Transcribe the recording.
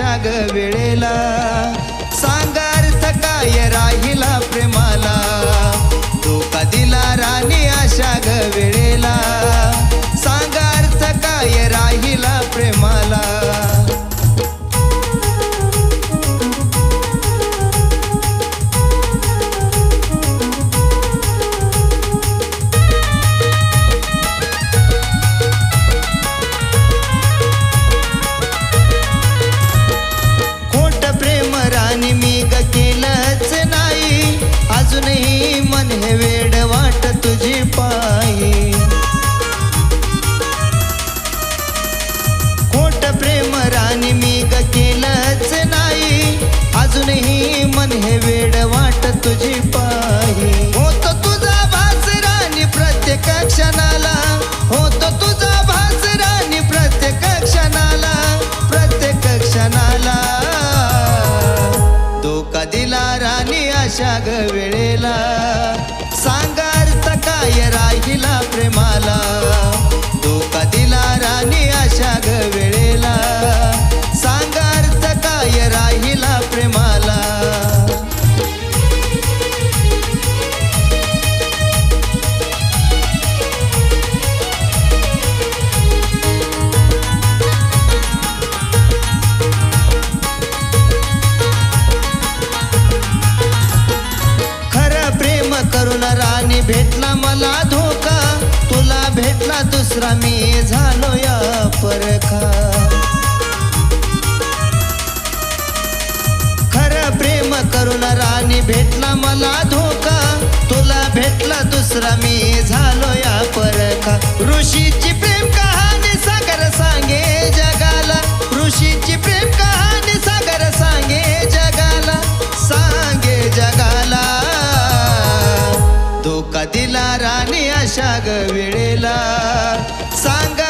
ग वेळेला अजूनही मन हे वेड वाट तुझी पायी. खोट प्रेम राणी मी ग केलंच नाही. अजूनही मन हे वेड वाट तुझी पायी. अशा वेळेला सांग भेटला दुसरा मी झालो या परखा खरं प्रेम करून राणी भेटला मला धोका. तुला भेटला दुसरा मी झाला शाग वेळेला सांग